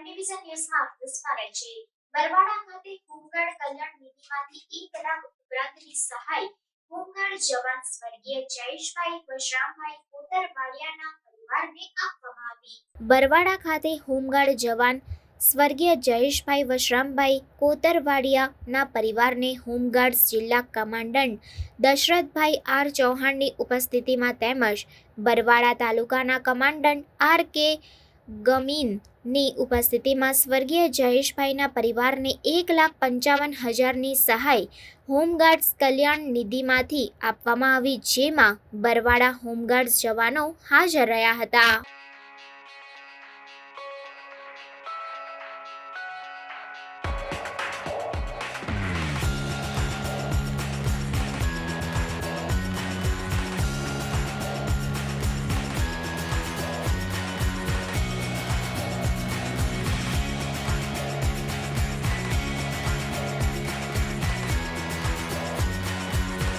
Division ન્યૂઝમાં આપનું સ્વાગત છે. બરવાડા ખાતે હોમગાર્ડ કલ્યાણ નિધિમાંથી એક લાખ ઉપરાંતની સહાય હોમગાર્ડ જવાન સ્વર્ગીય જયેશભાઈ વશરામભાઈ કોતરવાડિયાના પરિવારને આપવામાં આવી. બરવાડા ખાતે હોમગાર્ડ જવાન સ્વર્ગીય જયેશભાઈ વશરામભાઈ કોતરવાડિયાના પરિવારને હોમગાર્ડ્સ જિલ્લા કમાન્ડન્ટ દશરથભાઈ આર ચૌહાણની ઉપસ્થિતિમાં તેમજ બરવાડા તાલુકાના કમાન્ડન્ટ આર કે ગમીનની ઉપસ્થિતિમાં સ્વર્ગીય જયેશભાઈના પરિવારને એક લાખ પંચાવન હજારની સહાય હોમગાર્ડ્સ કલ્યાણ નિધિમાંથી આપવામાં આવી, જેમાં બરવાડા હોમગાર્ડ્સ જવાનો હાજર રહ્યા હતા.